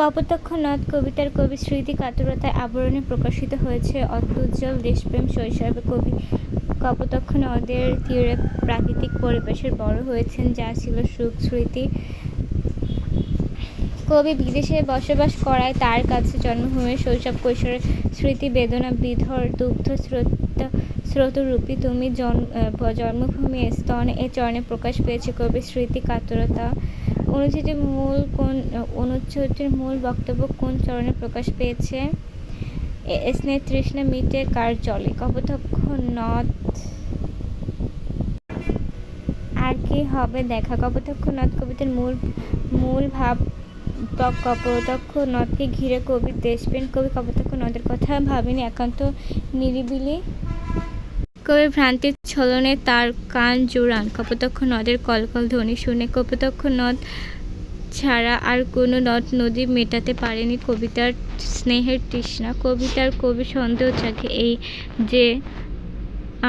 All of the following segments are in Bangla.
কপোতাক্ষ নদ কবিতার কবি স্মৃতি কাতরতায় আবরণে প্রকাশিত হয়েছে অত্যুজ্জ্বল দেশপ্রেম শৈশবে কবি কপোতাক্ষ নদের তীরে প্রাকৃতিক পরিবেশের বড় হয়েছেন, যা ছিল সুখ স্মৃতি। কবি বিদেশে বসবাস করায় তার কাছে জন্মভূমির শৈশব কৈশোরের স্মৃতি, বেদনা, বিধর, দুগ্ধ স্রোত, স্রোতরূপী তুমি জন্ম জন্মভূমি স্তন এ চরণে প্রকাশ পেয়েছে কবির স্মৃতি কাতরতা। অনুচ্ছেদের মূল কোন অনুচ্ছেদটির মূল বক্তব্য কোন চরণে প্রকাশ পেয়েছে? স্নেহ তৃষ্ণা মিটে কার জলে কপোতাক্ষ নদ। আর কি হবে দেখা? কপোতাক্ষ নদ কবিতার মূল মূল ভাব কপোতাক্ষ নদকে ঘিরে কবির দেশপ্রেম। কবি কপোতাক্ষ নদের কথা ভাবেনি, একান্ত নিরিবিলি। কবির ভ্রান্তির ছলনে তার কান জোড়ান। কপোতক্ষ নদের কলকল ধ্বনি শুনে কপোতক্ষ নদ ছাড়া আর কোনো নদ, নদী মেটাতে পারেনি কবিতার স্নেহের তৃষ্ণা। কবিতার কবি সন্দেহ থাকে এই যে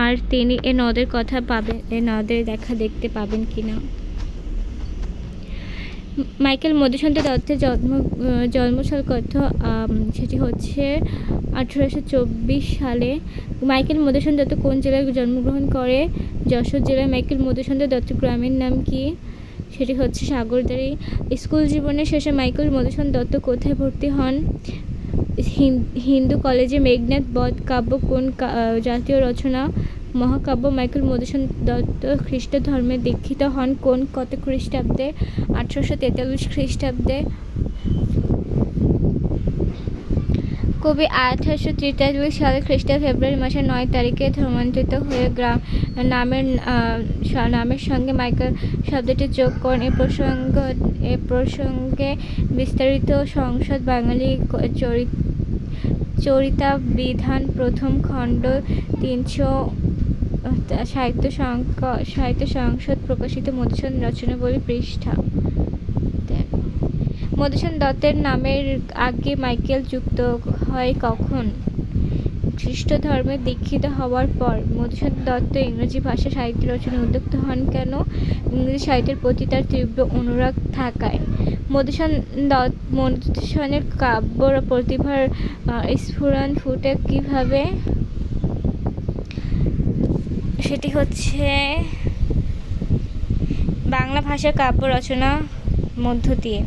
আর তিনি এ নদের কথা পাবেন, এ নদের দেখা দেখতে পাবেন কিনা। মাইকেল মধুসূদন দত্তের জন্ম জন্মসাল কত সেটি হচ্ছে আঠেরোশো চব্বিশ সালে। মাইকেল মধুসূদন দত্ত কোন জেলায় জন্মগ্রহণ করে? যশোর জেলায় মাইকেল মধুসূদন দত্ত গ্রামের নাম কি? সেটি হচ্ছে সাগরদাড়ি। স্কুল জীবনের শেষে মাইকেল মধুসূদন দত্ত কোথায় ভর্তি হন? হিন- হিন্দু কলেজে মেঘনাথ বধ কাব্য কোন জাতীয় রচনা? মহাকাব্য মাইকেল মধুসূদন দত্ত খ্রিস্ট ধর্মে দীক্ষিত হন কোন কত খ্রিস্টাব্দে? আঠারোশো তেতাল্লিশ খ্রিস্টাব্দে। কবি আঠারোশো তেতাল্লিশ সালে খ্রিস্ট ফেব্রুয়ারি মাসের নয় তারিখে ধর্মান্তরিত হয়ে গ্রাম, নামের নামের সঙ্গে মাইকেল শব্দটি যোগ করেন। এ প্রসঙ্গ, এ প্রসঙ্গে বিস্তারিত সংসদ বাঙালি চরিত চরিতা বিধান প্রথম খণ্ড তিনশো সাহিত্য সাহিত্য সংসদ প্রকাশিত মধুসূদন রচনা রচনাবলী পৃষ্ঠা। মধুসূদন দত্তের নামের আগে মাইকেল যুক্ত হয় কখন? খ্রিস্ট ধর্মে দীক্ষিত হওয়ার পর মধুসূদন দত্ত ইংরেজি ভাষা সাহিত্য রচনায় উদ্যুক্ত হন কেন? ইংরেজি সাহিত্যের প্রতি তার তীব্র অনুরাগ থাকায়। মধুসূদন দত্ত মধুসূদনের কাব্য প্রতিভার স্ফুরণ ফুটে কীভাবে? সেটি হচ্ছে বাংলা ভাষার কাব্য রচনা মধ্য দিয়ে।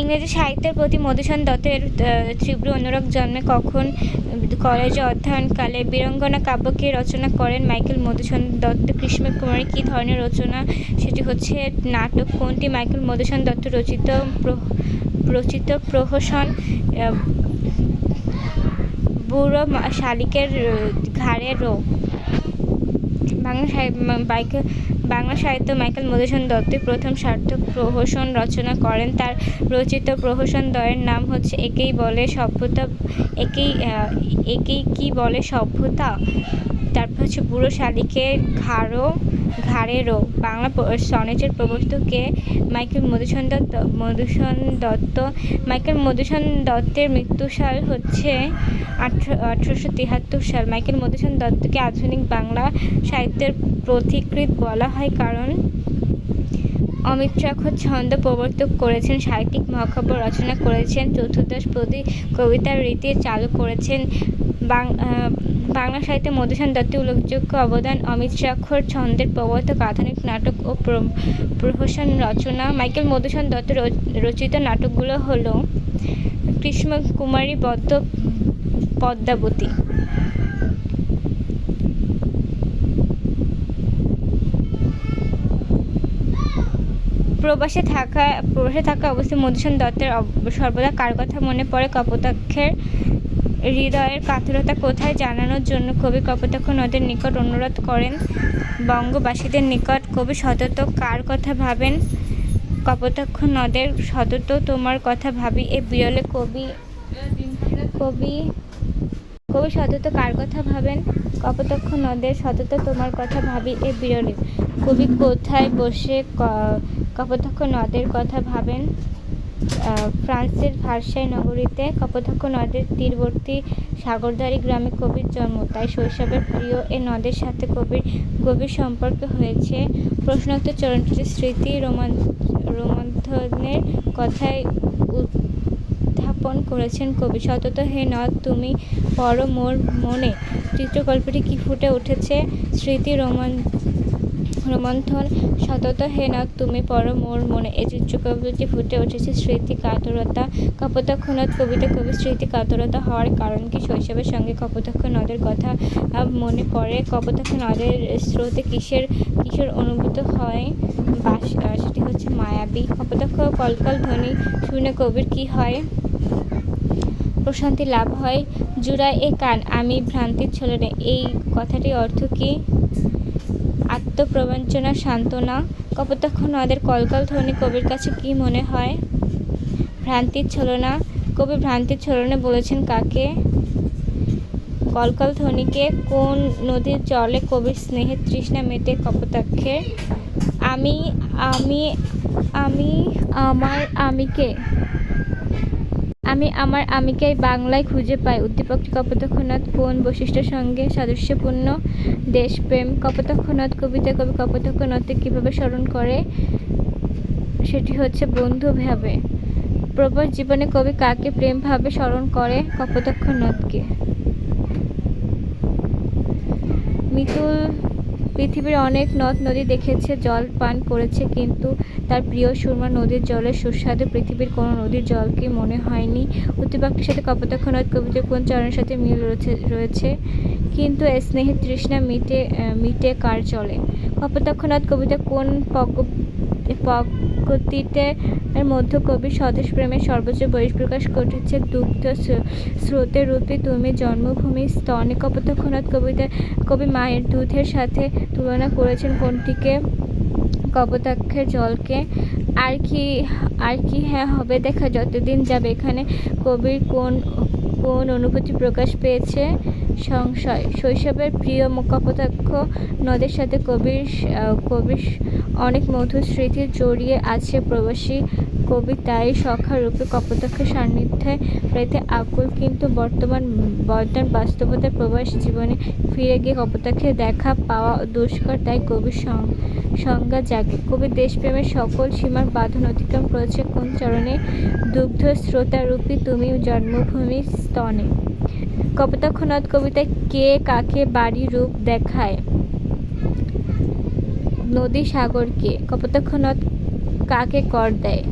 ইংরেজি সাহিত্যের প্রতি মধুসূদন দত্তের তীব্র অনুরাগ জন্মে কখন কলেজে অধ্যয়নকালে বীরঙ্গনা কাব্যকে রচনা করেন মাইকেল মধুসূদন দত্ত। কৃষ্ণ কুমারী, কী ধরনের রচনা? সেটি হচ্ছে নাটক কোনটি? মাইকেল মধুসূদন দত্ত রচিত রচিত প্রহসন বুড়ো শালিকের ঘাড়ে বাংলা সাহিত্য বাইকে বাংলা সাহিত্য মাইকেল মধুসূদন দত্তই প্রথম সার্থক প্রহসন রচনা করেন। তার রচিত প্রহসন দ্বয়ের নাম হচ্ছে একেই বলে সভ্যতা, একেই একেই কি বলে সভ্যতা? তারপর হচ্ছে বুড়ো শালিকের ঘাড়ো, ঘাড়েরও বাংলা সনেটের প্রবর্তকে মাইকেল মধুসূদন দত্ত মধুসূদন দত্ত, মাইকেল মধুসূদন দত্তের মৃত্যুসাল হচ্ছে আঠেরো, আঠেরোশো তিয়াত্তর সাল। মাইকেল মধুসূদন দত্তকে আধুনিক বাংলা সাহিত্যের পথিকৃৎ বলা হয় কারণ অমিত অমিত্রাক্ষর ছন্দ প্রবর্তক করেছেন, সাহিত্যিক মহাকাব্য রচনা করেছেন, চতুর্দশ পদী কবিতার রীতি চালু করেছেন, বাং- বাংলা সাহিত্যে মধুসূদন দত্তের উল্লেখযোগ্য অবদান অমিত্রাক্ষর ছন্দের প্রবর্তক, আধুনিক নাটক ও প্র- প্রহসন রচনা। মাইকেল মধুসূদন দত্ত রচিত নাটকগুলো হলো কৃষ্ণ কুমারী বদ্ধ পদ্মাবতী। প্রবাসে থাকা প্রবাসে থাকা অবস্থায় মধুসূদন দত্তের সর্বদা কার কথা মনে পড়ে? কপোতাক্ষের হৃদয়ের কাতরতা কোথায় জানানোর জন্য কবি কপোতাক্ষ নদের নিকট অনুরোধ করেন? বঙ্গবাসীদের নিকট কবি সতত কার কথা ভাবেন? কপোতাক্ষ নদের সতত তোমার কথা ভাবি, এ বিরলে কবি কবি কবি সতত কার কথা ভাবেন? কপোতাক্ষ নদের সতত তোমার কথা ভাবি, এ বিরলে কবি কোথায় বসে কপোতাক্ষ নদের কথা ভাবেন? ফ্রান্সের ভার্সাই নগরীতে কপোতাক্ষ নদের তীরবর্তী সাগরদাড়ি গ্রামে কবির জন্ম। তাই শৈশবের প্রিয় এ নদের সাথে কবির গভীর সম্পর্ক হয়েছে। প্রশ্নোত্তর চরণটিতে স্মৃতি রোমান রোমন্থনের কথাই উত্থাপন করেছেন কবি। সতত হে নদ, তুমি পর মোর মনে। চিত্রকল্পটি কি ফুটে উঠেছে? স্মৃতি রোমান রোমন্থন সতত হে নদ তুমি পর মোর মনে। এই চিত্রকল্পটি ফুটে উঠেছে স্মৃতি কাতরতা নদ কবিতা কবি স্মৃতি কাতরতা হওয়ার কারণ কি? শৈশবের সঙ্গে কপোতাক্ষ নদের কথা মনে পড়ে। কপোতাক্ষ নদের স্রোতে কিসের কিশোর অনুভূত হয়? বাস সেটি হচ্ছে মায়াবী। কপোতাক্ষ কলকল ধ্বনি শুনে কবির কি হয়? প্রশান্তি লাভ হয়। জুড়ায় এ কান, আমি ভ্রান্তির ছলনে। এই কথাটির অর্থ কি? আত্মপ্রবঞ্চনা সান্ত্বনা। কপোতাক্ষ নদের কলকাল ধ্বনি কবির কাছে কি মনে হয়? ভ্রান্তির ছলনা, কবি ভ্রান্তির ছলনে বলেছেন কাকে? কলকাল ধ্বনিকে কোন নদীর জলে কবির স্নেহের তৃষ্ণা মেটে কপোতাক্ষের? আমি আমি আমি আমার আমিকে আমি আমার আমিকে বাংলায় খুঁজে পাই। উদ্দীপকটি কপোতাক্ষনাথ কোন বৈশিষ্ট্যের সঙ্গে সাদৃশ্যপূর্ণ? দেশপ্রেম কপোতাক্ষনাথ কবিতা কবি কপোতাক্ষনাথকে কীভাবে স্মরণ করে? সেটি হচ্ছে বন্ধু ভাবে। প্রবাস জীবনে কবি কাকে প্রেমভাবে স্মরণ করে? কপোতাক্ষনাথকে। মিতুল পৃথিবীর অনেক নদ নদী দেখেছে, জল পান করেছে, কিন্তু তার প্রিয় সুরমা নদীর জলের সুস্বাদু পৃথিবীর কোনো নদীর জলকে মনে হয়নি? উদ্দীপকটির সাথে কপোতাক্ষ নদ কবিতার কোন চরণের সাথে মিল রয়েছে রয়েছে? কিন্তু স্নেহের তৃষ্ণা মিটে মিটে কার চলে কপোতাক্ষ নদ কবিতা কোন পগ- এর মধ্য কবি স্বদেশ প্রেমের সর্বোচ্চ বহিঃপ্রকাশ ঘটেছে দুগ্ধ স্রো- স্রোতে রূপে। তুমি জন্মভূমি স্তনে কপোতাক্ষনাথ কবিতা কবি মায়ের দুধের সাথে তুলনা করেছেন কোনটিকে? কপোতাক্ষের জলকে। আর কি আর কি হ্যাঁ হবে দেখা যতদিন যাবে। এখানে কবির কোন কোন অনুভূতি প্রকাশ পেয়েছে? সংশয়। শৈশবের প্রিয় ম- নদের সাথে কবির কবির অনেক মধুর স্মৃতি জড়িয়ে আছে প্রবাসী কবি। তাই সখা রূপে কপোতাক্ষের সান্নিধ্যে পেতে আকুল, কিন্তু বর্তমান বর্তমান বাস্তবতার প্রবাস জীবনে ফিরে গিয়ে কপোতাক্ষের দেখা পাওয়া দুষ্কর। তাই কবির সংজ্ঞা জাগে। কবি দেশপ্রেমের সকল সীমার বাঁধন অতিক্রম করেছে কোন চরণে? দুগ্ধ শ্রোতারূপী তুমি জন্মভূমি স্তনে। কপোতাক্ষনাথ কবিতায় কে কাকে বাড়ি রূপ দেখায়? নদী সাগরকে কপোতাক্ষনাথ কাকে কর দেয়?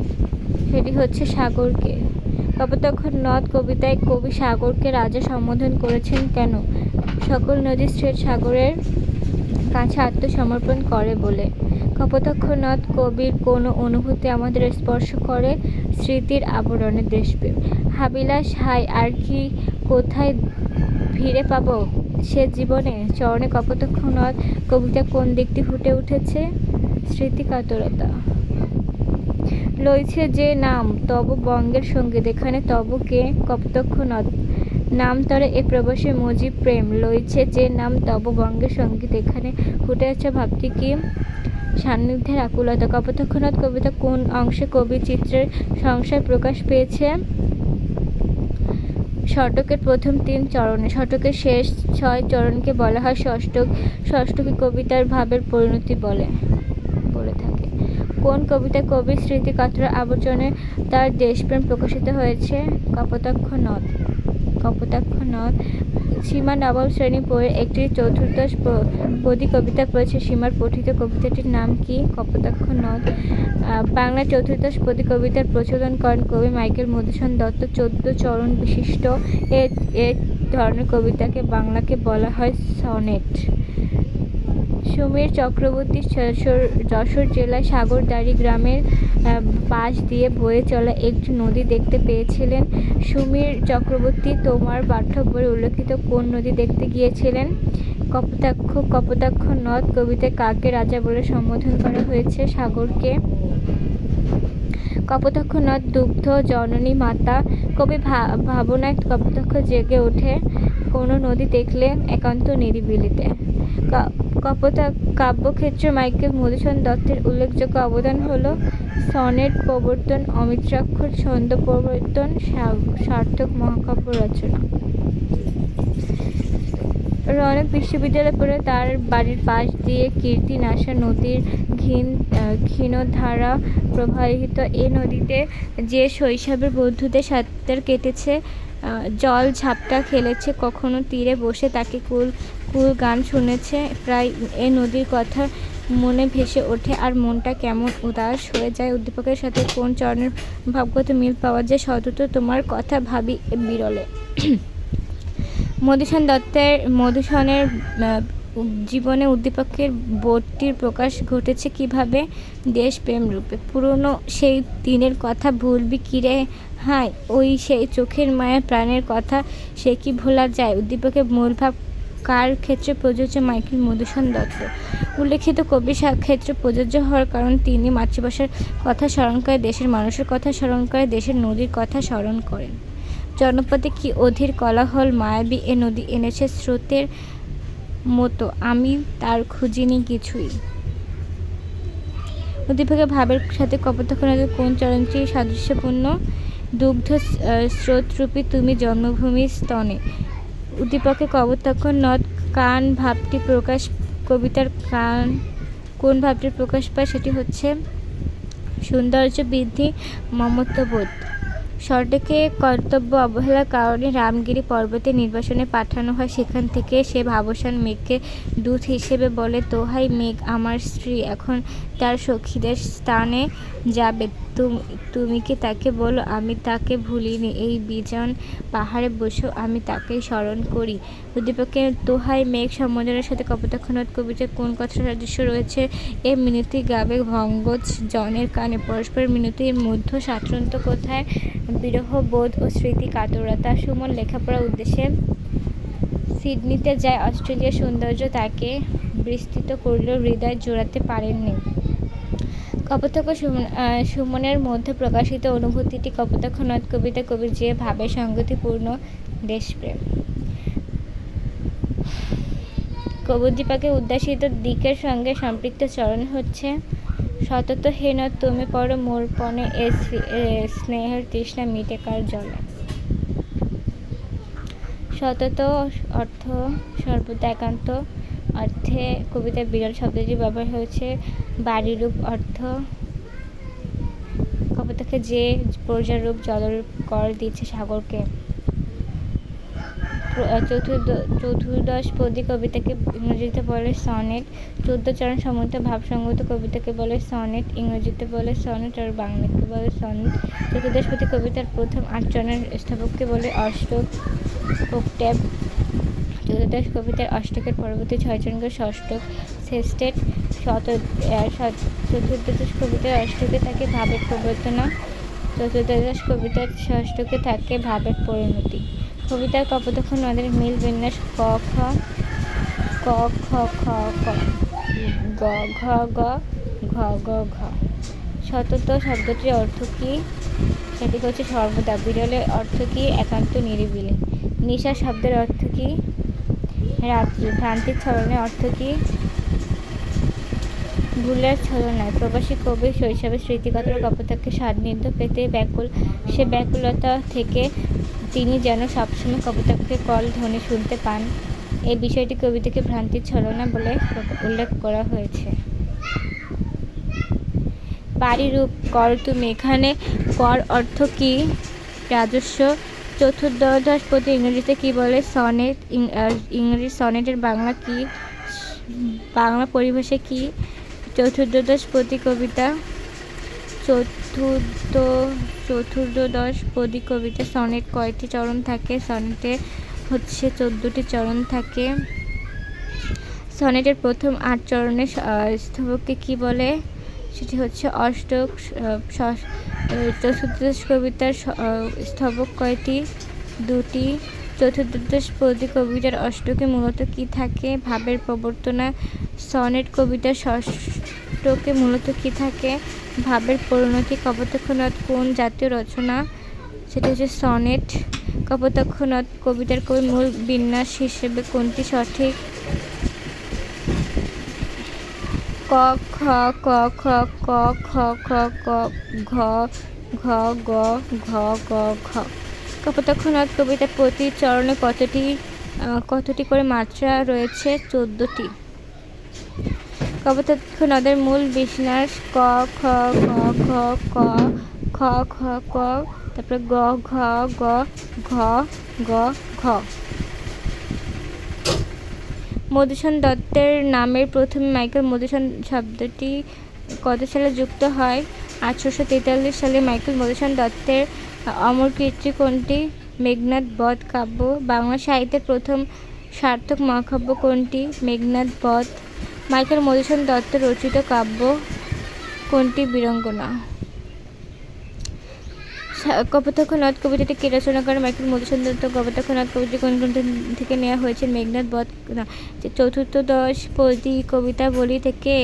সেটি হচ্ছে সাগরকে কপোতাক্ষ নদ কবিতায় কবি সাগরকে রাজা সম্বোধন করেছেন কেন? সকল নদী স্রেট সাগরের কাছে আত্মসমর্পণ করে বলে। কপোতাক্ষ নদ কবির কোনো অনুভূতি আমাদের স্পর্শ করে স্মৃতির আবরণে দেশপ্রেম। হাবিলাস হাই আর কি কোথায় ফিরে পাব? সে জীবনে চরণে কপোতাক্ষ নদ কবিতা কোন দিকটি ফুটে উঠেছে? স্মৃতিকাতরতা লইছে যে নাম, তব বঙ্গের সংগীত। এখানে তবকে কপোতাক্ষ নদ নাম তরে এ প্রবাসে মজিব প্রেম। লইছে যে নাম, তব বঙ্গের সংগীত। এখানে ফুটে আছে ভাবটি কি? সান্নিধ্যের আকুলতা। কপোতাক্ষনাথ কবিতা কোন অংশে কবি চিত্রের সংশয় প্রকাশ পেয়েছে? ষটকের প্রথম তিন চরণে। ষটকের শেষ ছয় চরণকে বলা হয় ষষ্ঠক। ষষ্ঠকে কবিতার ভাবের পরিণতি বলে বলে থাকে। কোন কবিতা কবির স্মৃতি কাতরা আবর্জনে তার দেশপ্রেম প্রকাশিত হয়েছে? কপোতাক্ষ নদ। কপোতাক্ষ নদ সীমা নবম শ্রেণি বইয়ের একটি চতুর্দশ পদী কবিতা পড়েছে। সীমার পঠিত কবিতাটির নাম কি? কপোতাক্ষ নদ। বাংলা চতুর্দশ পদী কবিতার প্রচলন করেন কবি মাইকেল মধুসূদন দত্ত। চোদ্দ চরণ বিশিষ্ট এ ধরনের কবিতাকে বাংলাকে বলা হয় সনেট। সমীর চক্রবর্তী যশোর জেলার সাগরদাড়ি গ্রামের পাশ দিয়ে বয়ে চলা একটি নদী দেখতে পেয়েছিলেন। সমীর চক্রবর্তী তোমার পাঠ্য বইয়ে উল্লেখিত কোন নদী দেখতে গিয়েছিলেন? কপোতাক্ষ কপোতাক্ষ নদ কবিতায় কাকে রাজা বলে সম্বোধন করা হয়েছে? সাগরকে। কপোতাক্ষ নদ দুগ্ধ, জননী মাতা কবি ভাবনায় কপোতাক্ষ জেগে ওঠে। কোনো নদী দেখলে একান্ত নিরিবিলিতে। কাব্যক্ষেত্রে মাইকেল মধুসূদন দত্তের উল্লেখযোগ্য অবদান হলো সনেট প্রবর্তন অমিত্রাক্ষর ছন্দ প্রবর্তন সার্থক মহাকাব্য রচনা। রনক বিশ্ববিদ্যালয়ে পড়ে তার বাড়ির পাশ দিয়ে কীর্তি নাশা নদীর ঘিন ক্ষীণধারা প্রবাহিত এ নদীতে যে শৈশবের বন্ধুদের সাঁতার কেটেছে জল ঝাপটা খেলেছে, কখনো তীরে বসে তাকে কুল গান শুনেছে প্রায় এ নদীর কথা মনে ভেসে ওঠে আর মনটা কেমন উদাস হয়ে যায়। উদ্দীপকের সাথে কোন চরণের ভাবগত মিল পাওয়া যায় সতত তোমার কথা ভাবি বিরলে। মধুসূদন দত্তের মধুসূদনের আহ, জীবনে উদ্দীপকের বোধটির প্রকাশ ঘটেছে কীভাবে? দেশপ্রেম রূপে। পুরনো সেই দিনের কথা ভুলবি কিরে? হায় ওই সেই চোখের মায়া প্রাণের কথা সে কি ভোলা যায়? উদ্দীপকের মূল ভাব কার ক্ষেত্রে প্রযোজ্য মাইকেল মধুসূদন দত্ত? উল্লেখিত কবি সা- ক্ষেত্রে প্রযোজ্য হওয়ার কারণ তিনি মাতৃভাষার কথা স্মরণ করে, দেশের মানুষের কথা স্মরণ করে, দেশের নদীর কথা স্মরণ করেন। জনপদে কি অধীর কলাহল মায়াবী এ নদী এনেছে স্রোতের মতো? আমি তার খুঁজিনি কিছুই। উদ্দীপকের ভাবের সাথে কপোতাক্ষণের কোন চরণটি সাদৃশ্যপূর্ণ? দুগ্ধ স্রোতরূপী তুমি জন্মভূমির স্তনে। উদ্দীপকের কপোতাক্ষ নদ কান ভাবটি প্রকাশ, কবিতার কান, কোন ভাবটির প্রকাশ পায় সেটি হচ্ছে সৌন্দর্য বৃদ্ধি মমত্ববোধ শর্টকে কর্তব্য অবহেলার কারণে রামগিরি পর্বতে নির্বাসনে পাঠানো হয়, সেখান থেকে সে ভাবসান মেঘকে দূত হিসেবে বলে তোহাই মেঘ, আমার স্ত্রী, এখন তার সখীদের স্থানে যাবে। তুম- কি তাকে বলো, আমি তাকে ভুলিনি। এই বিজন পাহাড়ে বসেও আমি তাকেই স্মরণ করি। উদ্দীপকের দোহাই মেঘ সম্বোধনের সাথে কপোতাক্ষনাথ কবিতার কোন কথা সাদৃশ্য রয়েছে? এ মিনতি গাবে ভঙ্গজ জনের কানে। পরস্পর মিনতির মধ্য সাধারণত কোথায় বিরহ বোধ ও স্মৃতি কাতরতা। সুমন লেখাপড়ার উদ্দেশ্যে সিডনিতে যায় অস্ট্রেলিয়ার সৌন্দর্য তাকে বিস্তৃত করলেও হৃদয় জোড়াতে পারেননি। কপোতাক্ষ সুমনের মধ্যে প্রকাশিত অনুভূতিটি কপোতাক্ষ নদ কবিতা কবির যে ভাবে সঙ্গতিপূর্ণ দেশপ্রেম। কবুদ্দীপাকে উদ্যাসিত দিকের সঙ্গে সম্পৃক্ত চরণ হচ্ছে, সতত হেন তুমি পর মোর পণে, এ স্নেহের তৃষ্ণা মিটে কার জলে। সতত অর্থ সর্বদা একান্ত। অর্থে কবিতায় বিরল শব্দটি ব্যবহার হয়েছে বাড়িরূপ অর্থ কবিতাকে যে প্রজারূপ জলরূপ কর দিচ্ছে সাগরকে। চতুর্দশ পদী কবিতাকে ইংরেজিতে বলে সনেট, চোদ্দ চরণ সমুদ্র ভাবসঙ্গত কবিতাকে বলে সনেট, ইংরেজিতে বলে সনেট আর বাংলাকে বলে সনেট। চতুর্দশ পদী কবিতার প্রথম আট চরণের স্থাপককে বলে অষ্টক চতুর্দশ কবিতার অষ্টকের পরবর্তী ছয় চরণকে ষষ্ঠক সেস্টেট। চতুর্দশ কবিতার অষ্টকে থাকে ভাবের প্রবর্তনা, চতুর্দশ কবিতার ষষ্ঠকে থাকে ভাবের পরিণতি। কবিতার কপোতাক্ষ নদের মিল বিন্যাস ক, খ ক, খ খ, ক, গ, ঘ গ ঘ গ, ঘ। সতত শব্দটির অর্থ কী? সেটি হচ্ছে সর্বদা। বিরলের অর্থ কী? একান্ত নিরিবিলি। নিশা শব্দের অর্থ কী? রাত্রি। ভ্রান্তির ছলনের অর্থ কী? ভুলের ছলনায় প্রবাসী কবি শৈশবের স্মৃতিগত কপোতাক্ষে সান্নিধ্য পেতে ব্যাকুল, সে ব্যাকুলতা থেকে তিনি যেন সবসময় কপোতাক্ষে কল ধ্বনি শুনতে পান। এই বিষয়টি কবিতাকে ভ্রান্তির ছলনা বলে উল্লেখ করা হয়েছে। বাড়িরূপ কর তুমি। এখানে কর অর্থ কি? রাজস্ব। চতুর্দশ পতি ইংরেজিতে কি বলে? সনেট ইংরেজি সনেটের বাংলা কি? বাংলা পরিভাষা কি? চতুর্দশ পতি কবিতা চতুর্থ চতুর্দশ পদী কবিতা সনেট কয়টি চরণ থাকে? সনেটে হচ্ছে চোদ্দোটি চরণ থাকে। সনেটের প্রথম আট চরণের স্তবককে কি বলে? সেটি হচ্ছে অষ্টক চতুর্দশ কবিতার স্তবক কয়টি? দুটি। চতুর্দশ পদী কবিতার অষ্টকে মূলত কি থাকে? ভাবের প্রবর্তনা, সনেট কবিতার ষষ্ঠকে মূলত কি থাকে? ভাবের পরিণতি কপোতাক্ষনাথ কোন জাতীয় রচনা? সেটা হচ্ছে সনেট। কপোতাক্ষনাথ কবিতার কবি মূল বিন্যাস হিসেবে কোনটি সঠিক? ক, খ ক খ ক, খ খ ক ঘ ঘ, গ ঘ গ, ঘ। কপোতাক্ষনাথ কবিতার প্রতি চরণে কতটি কতটি করে মাত্রা রয়েছে? চোদ্দোটি। কপোতাক্ষ নদের মূল বিন্যাস ক, খ ঘ, ক, খ খ ক, তারপরে গ, ঘ গ ঘ গ, ঘ। মধুসূদন দত্তের নামের প্রথমে মাইকেল মধুসূদন শব্দটি কত সালে যুক্ত হয়? আঠারোশো তেতাল্লিশ সালে মাইকেল মধুসূদন দত্তের অমর কীর্তি কোনটি? মেঘনাদ বধ কাব্য। বাংলা সাহিত্যের প্রথম সার্থক মহাকাব্য কোনটি? মেঘনাদ বধ। মাইকেল মধুসূদন দত্ত রচিত কাব্য কোনটি? বীরঙ্গনা। কপোতাক্ষ নদ কবিতাটি কে রচনা করে? মাইকেল মধুসূদন দত্ত, কপোতাক্ষ নদ কবিতাটি কোন গ্রন্থ থেকে নেওয়া হয়েছে? মেঘনাদ বধ চতুর্থ দশ পদী কবিতা বলি থেকে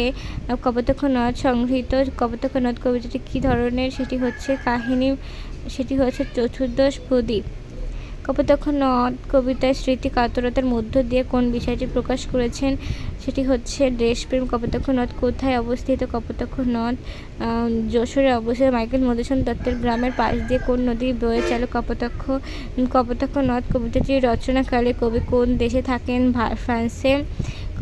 কপোতাক্ষ নদ সংগৃহীত। কপোতাক্ষ নদ কবিতাটি কী ধরনের? সেটি হচ্ছে কাহিনী সেটি হচ্ছে চতুর্দশ পদী কপোতাক্ষ নদ কবিতায় স্মৃতি, কাতরতার মধ্য দিয়ে কোন বিষয়টি প্রকাশ করেছেন সেটি হচ্ছে দেশপ্রেম কপোতাক্ষ নদ, কোথায় অবস্থিত? কপোতাক্ষ নদ যশোরে অবস্থিত, মাইকেল মধুসূদন দত্তের গ্রামের পাশ দিয়ে কোন নদী বয়ে চলে? কপোতাক্ষ কপোতাক্ষ নদ কবিতাটি রচনাকালে কবি কোন দেশে থাকেন? ফ্রান্সে।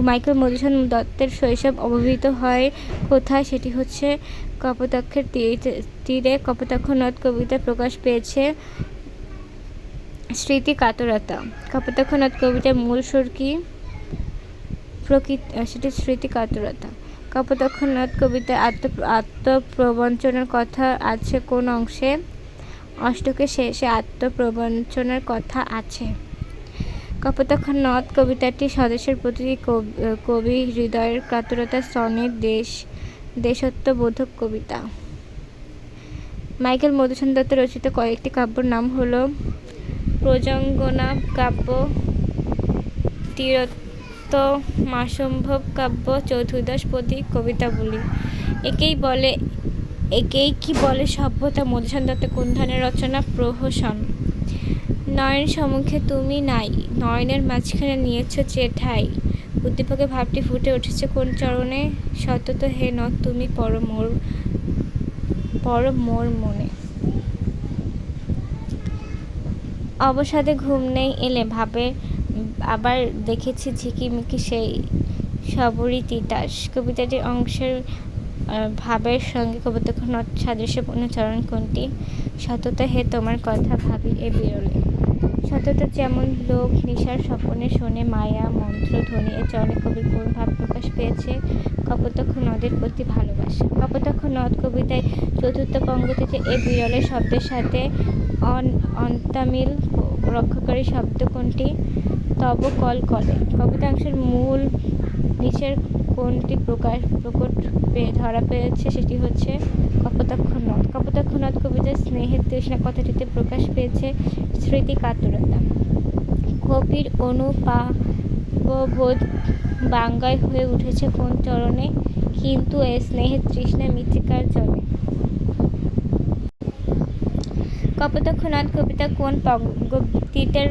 মাইকেল মধুসূদন দত্তের শৈশব অবহিত হয় কোথায়? সেটি হচ্ছে কপোতাক্ষের তীরে কপোতাক্ষ নদ কবিতা প্রকাশ পেয়েছে স্মৃতি কাতরতা। কপোতাক্ষ নদ কবিতার মূল সুর কি? প্রকৃত সেটি স্মৃতি কাতরতা। কপোতাক্ষ নদ কবিতায় আত্ম, আত্মপ্রবঞ্চনার কথা আছে কোন অংশে? অষ্টকের শেষে আত্মপ্রবঞ্চনার কথা আছে। কপোতাক্ষ নদ কবিতাটি স্বদেশের প্রতি কব- কবি হৃদয়ের কাতরতা সনের দেশ। দেশত্ববোধক কবিতা। মাইকেল মধুসূদন দত্ত রচিত কয়েকটি কাব্যর নাম হল প্রজঙ্গনা কাব্য তীরত্ব মাসম্ভব কাব্য চতুর্দশপদী কবিতাবলী। একেই বলে, একেই কি বলে সভ্যতা? মধুসূদন দত্ত কোন ধরনের রচনা? প্রহসন। নয়ন সম্মুখে তুমি নাই, নয়নের মাঝখানে নিয়েছ চেঠাই উদ্দীপকে ভাবটি ফুটে উঠেছে কোন চরণে? সতত হে ন তুমি পর মোর পর মোর মনে। অবসাদে ঘুম নেই এলে ভাবে, আবার দেখেছি ঝিকিমিকি সেই সবরই তিতাস। কবিতাটির অংশের ভাবের সঙ্গে নদ সাদৃশ্যপূর্ণ চরণ কোনটি? সততা হে তোমার কথা ভাবি এ বিরলে। সততা যেমন লোক নিশার স্বপনে শোনে মায়া, মন্ত্র, ধ্বনি, এ চরণে কবির কোন ভাব প্রকাশ পেয়েছে। কপোতাক্ষ নদের প্রতি ভালোবাসা। কপোতাক্ষ নদ কবিতায় চতুর্থ পঙ্গতিতে এ বিরলের শব্দের সাথে অন, অন্তামিল রক্ষাকারী শব্দ কোনটি? তব কল কলে। কবিতাংশের মূল নিচের কোনটি প্রকাশ, প্রকট ধরা পেয়েছে সেটি হচ্ছে কপোতাক্ষ নদ কপোতাক্ষ নদ কবিতার স্নেহের তৃষ্ণা কথাটিতে প্রকাশ পেয়েছে স্মৃতি কাতরতা। কবির অনুপাববোধ বাঙ্গায় হয়ে উঠেছে কোন চরণে, কিন্তু এ স্নেহের তৃষ্ণা মৃত্তিকার জলে। কপোতাক্ষ নদ কবিতা কোন পঙ্গতিটার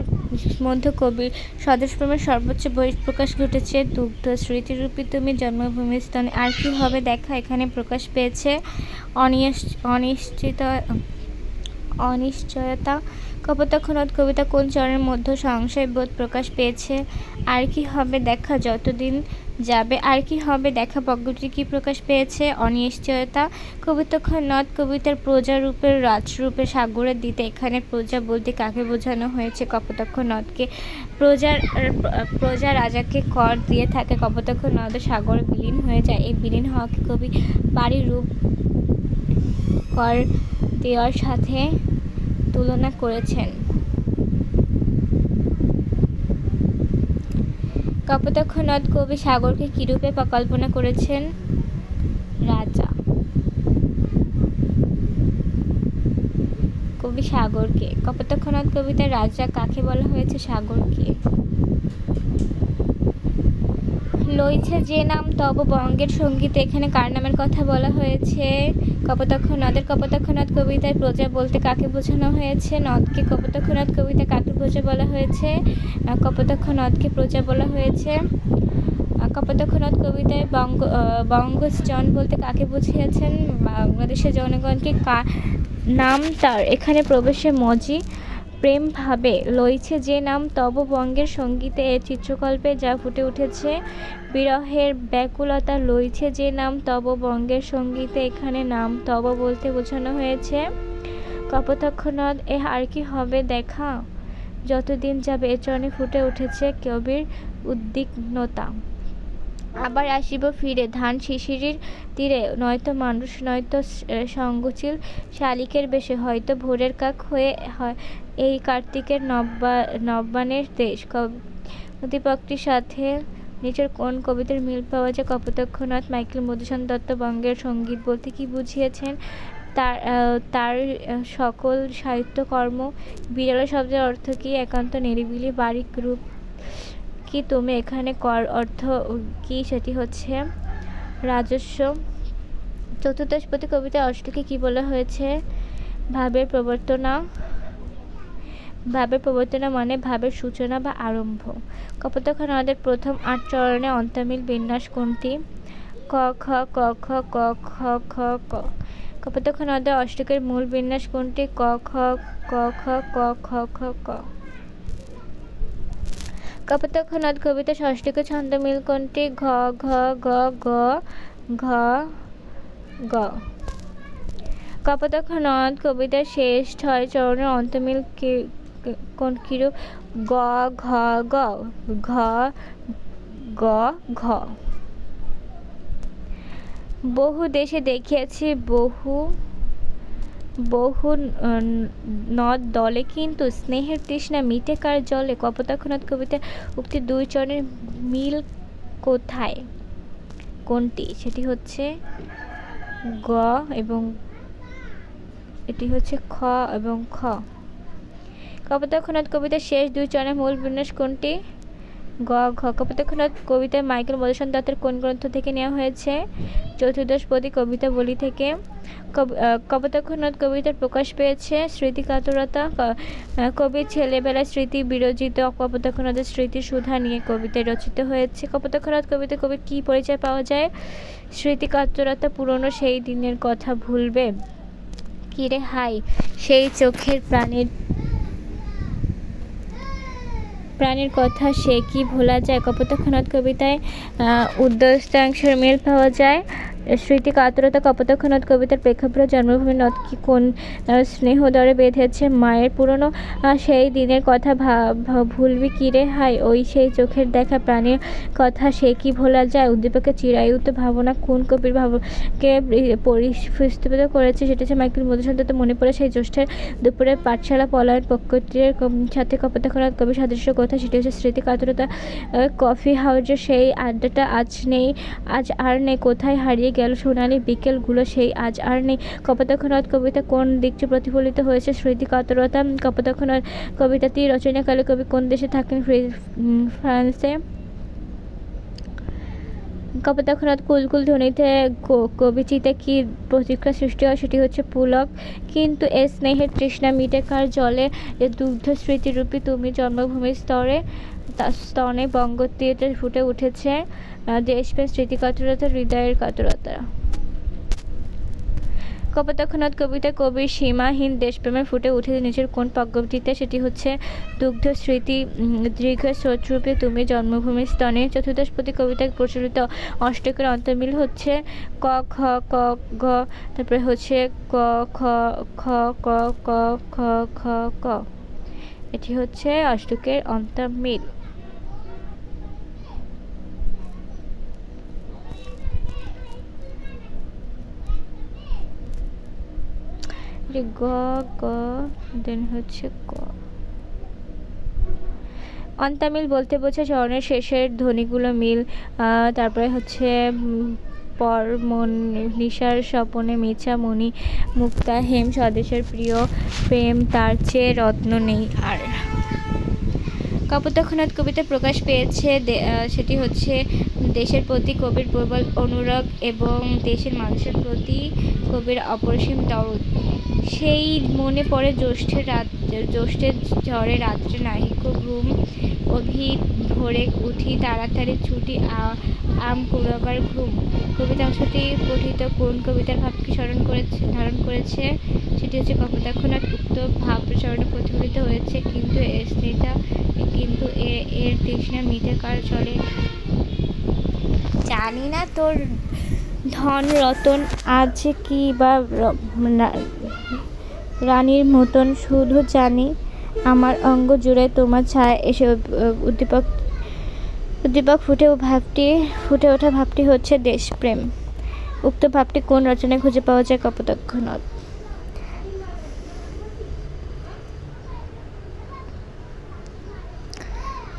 মধ্য কবির স্বদেশপ্রেমের সর্বোচ্চ বহিঃপ্রকাশ ঘটেছে দুগ্ধ স্মৃতিরূপী তুমি জন্মভূমির স্থানে। আর কি হবে? দেখা এখানে প্রকাশ পেয়েছে। অনিশ্চিত, অনিশ্চয়তা কপোতাক্ষ কবিতা কোন চরণের মধ্যে সংশয় বোধ প্রকাশ পেয়েছে? আর কি হবে? দেখা যতদিন যাবে। আর কি হবে? দেখা পজ্ঞটি কি প্রকাশ পেয়েছে? অনিশ্চয়তা? কবিতাক্ষ নদ কবিতার প্রজা রূপের রাজরূপে সাগরের দিতে এখানে প্রজা বলতে কাকে বোঝানো হয়েছে? কপোতাক্ষ নদকে প্রজার, প্রজা রাজাকে কর দিয়ে থাকে। কপোতাক্ষ নদ সাগরে বিলীন হয়ে যায়। এই বিলীন হওয়াকে কবি বাড়ির রূপ কর দেওয়ার সাথে তুলনা করেছেন। কপোতাক্ষ নদ কবি সাগরকে কিরূপে কল্পনা করেছেন? রাজা। কবি সাগরকে। কপোতাক্ষ নদ কবিতায় রাজা কাকে বলা হয়েছে? সাগরকে। লইছে যে নাম, তব বঙ্গের সঙ্গীতে এখানে কার নামের কথা বলা হয়েছে? কপোতাক্ষ নদের কপোতাক্ষ নদ কবিতায় প্রজা বলতে কাকে বোঝানো হয়েছে? নদকে কপোতক্ষনাদ কবিতায় কাকে প্রজা বলা হয়েছে? আহ, নদকে প্রজা বলা হয়েছে। কপোতক্ষনাদ কপোতাক্ষ নদ কবিতায় বঙ্গ বঙ্গজন বলতে কাকে বুঝিয়েছেন? বাংলাদেশের জনগণকে কা নাম তার এখানে প্রবেশে মজি। প্রেম ভাবে লইছে যে নাম তব বঙ্গের সঙ্গীতে এ চিত্রকল্পে যা ফুটে উঠেছে। বিরহের ব্যাকুলতা লইছে যে নাম তব বঙ্গের সঙ্গীতে, এখানে নাম তব বলতে বোঝানো হয়েছে। কপোতাক্ষ এ আর কি হবে দেখা? যতদিন যাবে এ চরণে ফুটে উঠেছে কবির উদ্বিগ্নতা। আবার আসিব ফিরে, ধান শিশিরির তীরে, নয়তো মানুষ, নয়তো সঙ্গচিল শালিকের বেশে, হয়তো ভোরের কাক হয়ে, হয় এই কার্তিকের নব্বা, নব্বানের দেশ। প্রতিপক্ষটির সাথে নিজের কোন কবিতার মিল পাওয়া যায়? কপোতাক্ষনাথ মাইকেল মধুসূদন দত্ত বঙ্গের সংগীত বলতে কি বুঝিয়েছেন? তার তার সকল সাহিত্যকর্ম বিরল শব্দের অর্থ কি? একান্ত নিরিবিলি বারিক রূপ কি তুমি এখানে? কর অর্থ কি সেটি হচ্ছে? রাজস্ব। চতুর্দশপতি কবিতা অষ্টকে কি বলা হয়েছে? ভাবের প্রবর্তনা। ভাবের প্রবর্তনা মানে ভাবের সূচনা বা আরম্ভ। কপোতাক্ষ নদের প্রথম আট চরণে অন্তামিল, বিন্যাস কোনটি ক, খ ক খ ক, খ খ, ক। কপোতাক্ষ নদের অষ্টকের মূল, বিন্যাস কোনটি ক, খ ক খ ক, খ খ, ক। কপোতাক্ষ নদ কবিতা ষষ্ঠীকে ছন্দ, মিল কোনটি ঘ ঘ, গ গ ঘ, গ। কপোতাক্ষ নদ কবিতার শেষ ছয় চরণের অন্তমিল কোন কিরূপ? গ, ঘ গ ঘ গ, ঘ। বহু দেশে দেখিয়াছি, বহু বহু নদ দলে, কিন্তু স্নেহের তৃষ্ণা মিটে কার জলে? কপোতাক্ষনাথ কবিতা উক্তি দুই চরণের মিল কোথায়? কোনটি? সেটি হচ্ছে গ এবং এটি হচ্ছে খ এবং খ। কপোতাক্ষনাথ কবিতার শেষ দুই চরণের মূল বিন্যাস কোনটি? গ, ঘ কপোতাক্ষনাথ কবিতা মাইকেল মধুসূদন দত্তের কোন গ্রন্থ থেকে নেওয়া হয়েছে? চতুর্দশপদী কবিতা বলি থেকে। কপোতাক্ষনাথ কবিতার প্রকাশ পেয়েছে স্মৃতি কাতরতা কবির ছেলেবেলায় স্মৃতি বিরচিত কপোতাক্ষনাথের স্মৃতি সুধা নিয়ে কবিতা রচিত হয়েছে। কপোতাক্ষনাথ কবিতা কবির কী পরিচয় পাওয়া যায়? স্মৃতি কাতরতা পুরনো সেই দিনের কথা ভুলবে। কিরে হাই, সেই চোখের প্রাণীর প্রাণীর কথা সে কি ভোলা যায়? কপোতাক্ষনাথ কবিতায় উদ্দস্তাংশের মিল পাওয়া যায়। স্মৃতি কাতরতা কপোতাক্ষনাথ কবিতার প্রেক্ষাপটে জন্মভূমি নদ কি কোন আহ, স্নেহদরে বেঁধেছে মায়ের পুরনো সেই দিনের কথা ভুলবি কিরে হাই ওই সেই চোখের দেখা প্রাণীর কথা সে কি ভোলা যায়? উদ্দীপকের চিরায়ুত ভাবনা কোন কবির ভাবকে পরিস্ফুটিত করেছে সেটা হচ্ছে মাইকেল মধুসূদন মনে পড়ে সেই জ্যৈষ্ঠের দুপুরে পাঠশালা পলায়ন প্রকৃতির সাথে কপোতাক্ষনাথ কবি সাদৃশ্য কথা সেটি হচ্ছে স্মৃতি কাতরতা কফি হাউসের সেই আড্ডাটা আজ নেই আজ আর নেই কোথায় হারিয়ে গেল সোনালি বিকেলগুলো সেই আজ আর নেই। কপোতাক্ষনাথ কবিতা কোন দিকটি প্রতিফলিত হয়েছে? স্মৃতি কাতরতা? কবিতাটি রচনাকালে কবি কোন দেশে থাকেন? ফ্রান্সে? কপোতাক্ষনাথ কুলকুল ধ্বনিতে কবিচিতে কি প্রতিক্রিয়া সৃষ্টি হয় সেটি হচ্ছে পুলক। কিন্তু এ স্নেহের তৃষ্ণা মিটে কার জলে? দুগ্ধ স্মৃতিরূপী তুমি জন্মভূমির স্তরে তার স্তনে বঙ্গতীরে ফুটে উঠেছে দেশপ্রেম স্মৃতি কাতরতা হৃদয়ের কাতরতা। কপোতাক্ষনাথ কবিতা কবির সীমাহীন দেশপ্রেমে ফুটে উঠেছে নিজের কোন পদ্মটিতে সেটি হচ্ছে দুগ্ধ স্মৃতি দীর্ঘ স্রোতরূপে তুমি জন্মভূমির স্তনে। চতুর্দশপতি কবিতায় প্রচলিত অষ্টকের অন্তর্মিল হচ্ছে ক, খ, ক গ তারপরে হচ্ছে ক, খ খ, ক ক, খ খ, ক। এটি হচ্ছে অষ্টকের অন্তর্মিল এটি গ গ দেন হচ্ছে ক। অন্তামিল বলতে বোঝা চরণের শেষের ধ্বনিগুলো মিল তারপরে হচ্ছে পর, মন, নিশার স্বপনে মিছা, মণি, মুক্তা, হেম, স্বদেশের প্রিয়, প্রেম, তার চেয়ে রত্ন নেই আর। কপোতাক্ষনাথ কবিতা প্রকাশ পেয়েছে সেটি হচ্ছে দেশের প্রতি কবির প্রবল অনুরাগ এবং দেশের মানুষের প্রতি কবির অপরিসীম দরদ। সেই মনে পড়ে জ্যৈষ্ঠের রাত, জ্যৈষ্ঠের ঝড়ে রাত্রে নাহিক ঘুম অভি ভোরে উঠি তাড়াতাড়ি ছুটি আম কুড়াবার ঘুম। কবিতা অংশটি পঠিত কোন কবিতার ভাবকে স্মরণ করেছে, ধারণ করেছে? সেটি হচ্ছে কপোতাক্ষনাথ উক্ত ভাব প্রচারণে প্রতিফলিত হয়েছে, কিন্তু এর স্নেহটা কিন্তু এ, এর তৃষ্ণা মিটে কার চলে? জানি না তোর ধন রতন আছে কি বা রানীর মতন, শুধু জানি আমার অঙ্গ জুড়ে তোমার ছায়া এসে উদ- উদ্দীপক উদ্দীপক ফুটে ভাবটি, ফুটে ওঠা ভাবটি হচ্ছে দেশপ্রেম। উক্ত ভাবটি কোন রচনায় খুঁজে পাওয়া যায় কপোতাক্ষ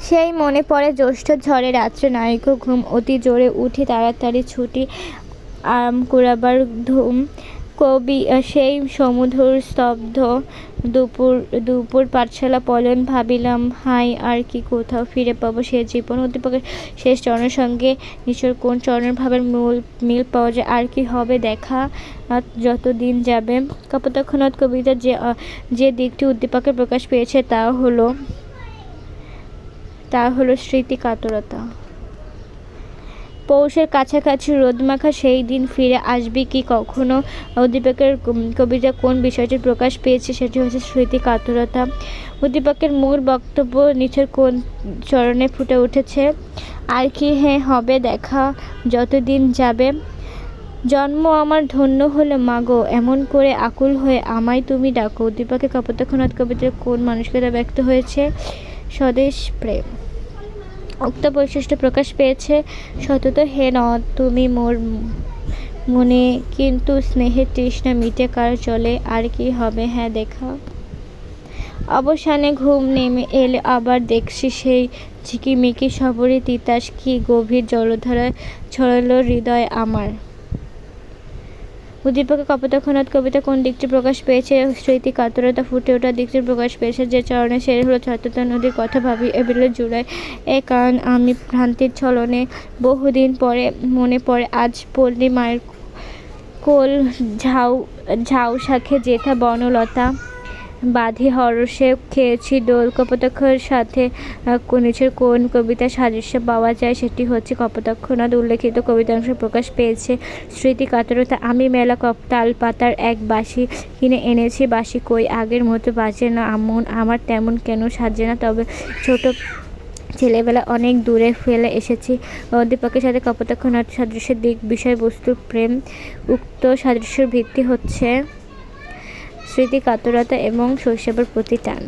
সেই মনে পড়ে জ্যৈষ্ঠ ঝড়ে রাত্রে নায়ক ঘুম অতি জোরে উঠি তাড়াতাড়ি ছুটি আম কুড়াবার ধুম। কবি সেই সমুধুর স্তব্ধ দুপুর দুপুর পাঠশালা পলন ভাবিলাম, হাই, আর কি কোথাও ফিরে পাবো? সে জীবন উদ্দীপকের শেষ চরণের সঙ্গে নিচের কোন চরণের ভাবের মূল, মিল পাওয়া যায়? আর কি হবে দেখা? যত দিন যাবে? কপোতাক্ষনাথ কবিতা যে যে দিকটি উদ্দীপকের প্রকাশ পেয়েছে তা হলো তা হলো স্মৃতি কাতরতা পৌষের কাছাকাছি রোদমাখা সেই দিন ফিরে আসবে কি কখনো? উদ্দীপকের কবিতা কোন বিষয়টির প্রকাশ পেয়েছে সেটি হচ্ছে স্মৃতি কাতরতা। উদ্দীপকের মূল বক্তব্য নিচের কোন চরণে ফুটে উঠেছে? আর কি হ্যাঁ হবে দেখা, যতদিন যাবে। জন্ম আমার ধন্য হলো মাগো, এমন করে আকুল হয়ে আমায় তুমি ডাকো। উদ্দীপকের কপোতাক্ষনাথ কবিতার কোন মানসিকতা ব্যক্ত হয়েছে? স্বদেশ প্রেম। উক্ত বৈশিষ্ট্য প্রকাশ পেয়েছে। সতত হে ন, তুমি মোর মনে কিন্তু স্নেহের তৃষ্ণা মিটে, কার চলে আর কি হবে? হ্যাঁ দেখা। অবসানে ঘুম নেমে এলে আবার দেখছি সেই ঝিকিমিকি সবরে তিতাস, কি গভীর জলধারায় ছড়ালো হৃদয় আমার। উদ্দীপকে কপোতাক্ষনাথ কবিতা কোন দিকটি প্রকাশ পেয়েছে? স্মৃতি কাতরতা ফুটে ওঠা দিকটি প্রকাশ পেয়েছে যে চরণে সে হলো ছাত্রতা নদীর কথা ভাবি এবিলে জুড়াই এ কারণ আমি ভ্রান্তির ছলনে বহুদিন পরে মনে পড়ে, আজ পল্লী মায়ের কোল ঝাউ ঝাউ শাখে জেঠা বনলতা বাঁধি হরসে খেয়েছি দোল কপোতাক্ষর সাথে। নিচের কোন কবিতা সাদৃশ্য পাওয়া যায় সেটি হচ্ছে কপোতাক্ষনাথ উল্লেখিত কবিতাংশ প্রকাশ পেয়েছে। স্মৃতি কাতরতা, আমি মেলা কপ তাল পাতার এক বাঁশি কিনে এনেছি, বাঁশি কই আগের মতো বাজে না, আমন আমার তেমন কেন সাজে না। তবে ছোট ছেলেবেলা অনেক দূরে ফেলে এসেছি। দীপকের সাথে কপোতাক্ষনাথ সাদৃশ্যের দিক বিষয়বস্তু প্রেম, উক্ত সাদৃশ্যের ভিত্তি হচ্ছে স্মৃতি কাতরতা এবং শৈশবের প্রতি টান